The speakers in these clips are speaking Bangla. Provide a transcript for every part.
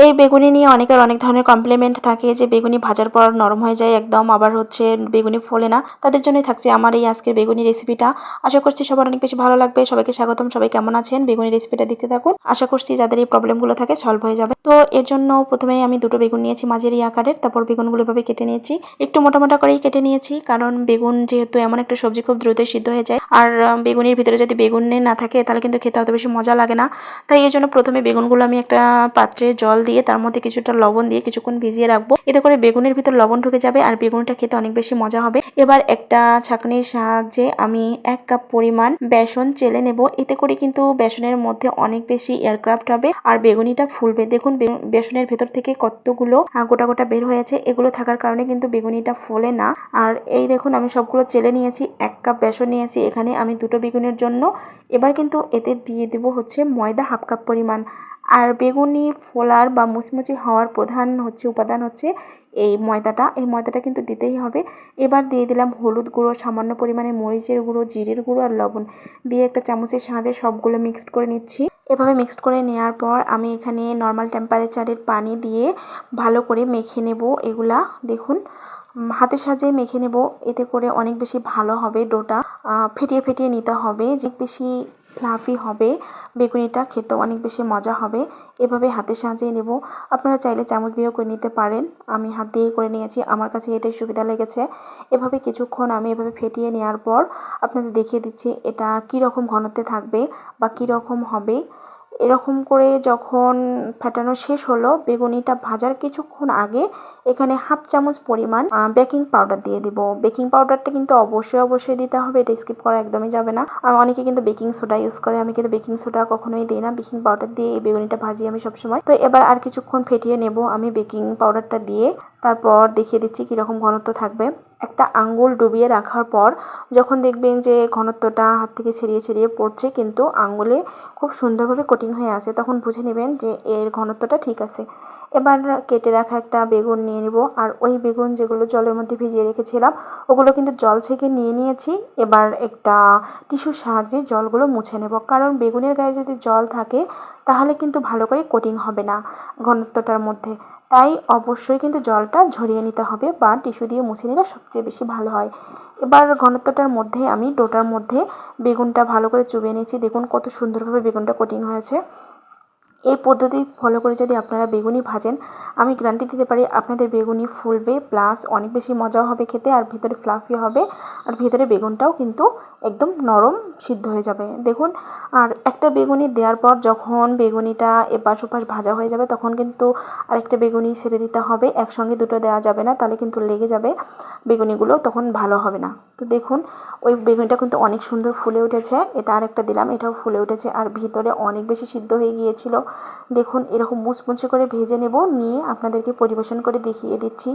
এই বেগুনি নিয়ে অনেকের অনেক ধরনের কমপ্লিমেন্ট থাকে যে বেগুনি ভাজার পর নরম হয়ে যায় একদম, আবার হচ্ছে বেগুনি ফোলে না। তাদের জন্যই থাকছে আমার এই আজকের বেগুনি রেসিপিটা আশা করছি সবার অনেক বেশি ভালো লাগবে। সবাইকে স্বাগতম। সবাই কেমন আছেন? বেগুনি রেসিপিটা দেখতে থাকুন। আশা করছি যাদের এই প্রবলেমগুলো থাকে সলভ হয়ে যাবে। তো এর জন্য প্রথমেই আমি দুটো বেগুন নিয়েছি মাঝের এই আকারের। তারপর বেগুনগুলো এভাবে কেটে নিয়েছি। একটু মোটা মোটা করেই কেটে নিয়েছি। কারণ বেগুন যেহেতু এমন একটা সবজি খুব দ্রুত সিদ্ধ হয়ে যায়। আর বেগুনের ভিতরে যদি বেগুনে না থাকে তাহলে কিন্তু খেতে অত বেশি মজা লাগে না। তাই এই জন্য প্রথমে বেগুনগুলো আমি একটা পাত্রে জল দিয়ে তার মধ্যে কিছুটা লবণ দিয়ে কিছুক্ষণ ভিজিয়ে রাখব। এতে করে বেগুনের ভিতর লবণ ঢুকে যাবে আর বেগুনটা খেতে অনেক বেশি মজা হবে। এবার একটা ছাঁকনির সাহায্যে আমি এক কাপ পরিমাণ বেসন চেলে নেব। এতে করে কিন্তু বেসনের মধ্যে অনেক বেশি এয়ারক্রাফট হবে আর বেগুনিটা ফুলবে। দেখুন বেসনের ভেতর থেকে কতগুলো গোটা গোটা বের হয়েছে। এগুলো থাকার কারণে কিন্তু বেগুনিটা ফোলে না। আর এই দেখুন আমি সবগুলো চেলে নিয়েছি, এক কাপ বেসন নিয়েছি। এখানে আমি দুটো বেগুনের জন্য এবার কিন্তু এতে দিয়ে দেব হচ্ছে ময়দা হাফ কাপ পরিমাণ। আর বেগুনি ফোলার বা মুচমুচি হওয়ার প্রধান হচ্ছে, উপাদান হচ্ছে এই ময়দাটা। এই ময়দাটা কিন্তু দিতেই হবে। এবার দিয়ে দিলাম হলুদ গুঁড়ো, সামান্য পরিমাণে মরিচের গুঁড়ো, জিরের গুঁড়ো আর লবণ। দিয়ে একটা চামচের সাহায্যে সবগুলো মিক্সড করে নিচ্ছি। এভাবে মিক্সড করে নেওয়ার পর আমি এখানে নর্মাল টেম্পারেচারের পানি দিয়ে ভালো করে মেখে নেব এগুলা। দেখুন হাতের সাহায্যে মেখে নেব। এতে করে অনেক বেশি ভালো হবে ডোটা। ফেটিয়ে ফেটিয়ে নিতে হবে। যে বেশি ফ্লাফি হবে, বেগুনিটা খেতে অনেক বেশি মজা হবে। এভাবে হাতের সাজিয়ে নেব। আপনারা চাইলে চামচ দিয়েও করে নিতে পারেন। আমি হাত দিয়ে করে নিয়েছি। আমার কাছে এটাই সুবিধা লেগেছে। এভাবে কিছুক্ষণ আমি এভাবে ফেটিয়ে নেওয়ার পর আপনাদের দেখিয়ে দিচ্ছি এটা কী রকম ঘনত্বে থাকবে বা কী রকম হবে। এরকম করে যখন ফেটানো শেষ হলো, বেগুনিটা ভাজার কিছুক্ষণ আগে এখানে হাফ চামচ পরিমাণ বেকিং পাউডার দিয়ে দিব। বেকিং পাউডারটা কিন্তু অবশ্যই অবশ্যই দিতে হবে, এটা স্কিপ করা একদমই যাবে না। অনেকে কিন্তু বেকিং সোডা ইউজ করে, আমি কিন্তু বেকিং সোডা কখনোই দিই না। বেকিং পাউডার দিয়ে এই বেগুনিটা ভাজি আমি সবসময়। তো এবার আর কিছুক্ষণ ফেটিয়ে নেব আমি বেকিং পাউডারটা দিয়ে। তারপর দেখিয়ে দিচ্ছি কীরকম ঘনত্ব থাকবে। একটা আঙ্গুল ডুবিয়ে রাখার পর যখন দেখবেন যে ঘনত্বটা হাত থেকে ছিঁড়িয়ে ছিঁড়িয়ে পড়ছে, কিন্তু আঙ্গুলে খুব সুন্দরভাবে কোটিং হয়ে আছে, তখন বুঝে নেবেন যে এর ঘনত্বটা ঠিক আছে। এবার কেটে রাখা একটা বেগুন নিয়ে নিব। আর ওই বেগুন যেগুলো জলের মধ্যে ভিজিয়ে রেখেছিলাম, ওগুলো কিন্তু জল ছেঁকে নিয়ে নিয়েছি। এবার একটা টিস্যুর সাহায্যে জলগুলো মুছে নেব। কারণ বেগুনের গায়ে যদি জল থাকে, তাহলে কিন্তু ভালো করে কোটিং হবে না ঘনত্বটার মধ্যে। তাই অবশ্যই কিন্তু জলটা ঝরিয়ে নিতে হবে বা টিস্যু দিয়ে মুছে নিলে সবচেয়ে বেশি ভালো হয়। এবার ঘনত্বটার মধ্যে আমি ডোটার মধ্যে বেগুনটা ভালো করে চুবিয়ে নিয়েছি। দেখুন কত সুন্দরভাবে বেগুনটা কোটিং হয়েছে। এই পদ্ধতি ফলো করে যদি আপনারা বেগুনি ভাজেন, আমি গ্যারান্টি দিতে পারি আপনাদের বেগুনি ফুলবে প্লাস অনেক বেশি মজাও হবে খেতে আর ভিতরে ফ্লাফি হবে আর ভিতরে বেগুনটাও কিন্তু একদম নরম সিদ্ধ হয়ে যাবে। দেখুন, আর একটা বেগুনি দেওয়ার পর যখন বেগুনিটা এপাশ ওপাশ ভাজা হয়ে যাবে তখন কিন্তু আরেকটা বেগুনি ছেড়ে দিতে হবে, একসঙ্গে দুটো দেওয়া যাবে না, তাহলে কিন্তু লেগে যাবে বেগুনিগুলো, তখন ভালো হবে না। তো দেখুন, ওই বেগুনিটা কিন্তু অনেক সুন্দর ফুলে উঠেছে, এটা আরেকটা দিলাম, এটাও ফুলে উঠেছে, আর ভিতরে অনেক বেশি সিদ্ধ হয়ে গিয়েছিল। দেখুন, এরকম মুচমুচে করে ভেজে নেব, নিয়ে আপনাদেরকে পরিবেশন করে দেখিয়ে দিচ্ছি।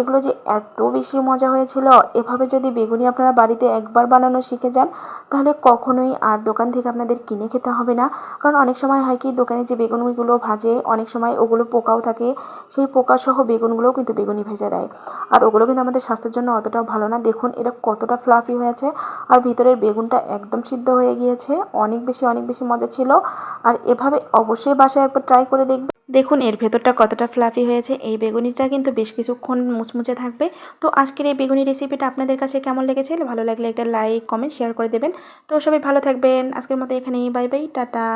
এগুলো যে এত বেশি মজা হয়েছিল, এভাবে যদি বেগুনি আপনারা বাড়িতে একবার বানানো শিখে যান, তাহলে কখনোই আর দোকান থেকে আপনাদের কিনে খেতে হবে না। কারণ অনেক সময় হয় কি, দোকানে যে বেগুনগুলো ভাজে, অনেক সময় ওগুলো পোকাও থাকে, সেই পোকাসহ বেগুনগুলোও কিন্তু বেগুনি ভেজে দেয়। আর ওগুলো কিন্তু আমাদের স্বাস্থ্যের জন্য অতটাও ভালো না। দেখুন, এটা কতটা ফ্লাফি হয়েছে, আর ভিতরের বেগুনটা একদম সিদ্ধ হয়ে গিয়েছে। অনেক বেশি অনেক বেশি মজা ছিল। আর এভাবে অবশ্যই বাসায় একবার ট্রাই করে দেখবে। দেখুন, এর ভেতরটা কতটা ফ্লাফি হয়েছে। এই বেগুনিটা কিন্তু বেশ কিছুক্ষণ মুচমুচে থাকবে। তো আজকের এই বেগুনি রেসিপিটা আপনাদের কাছে কেমন লেগেছে? ভালো লাগলে একটা লাইক কমেন্ট শেয়ার করে দেবেন। তো সবাই ভালো থাকবেন। আজকের মতো এখানেই বাই বাই টাটা।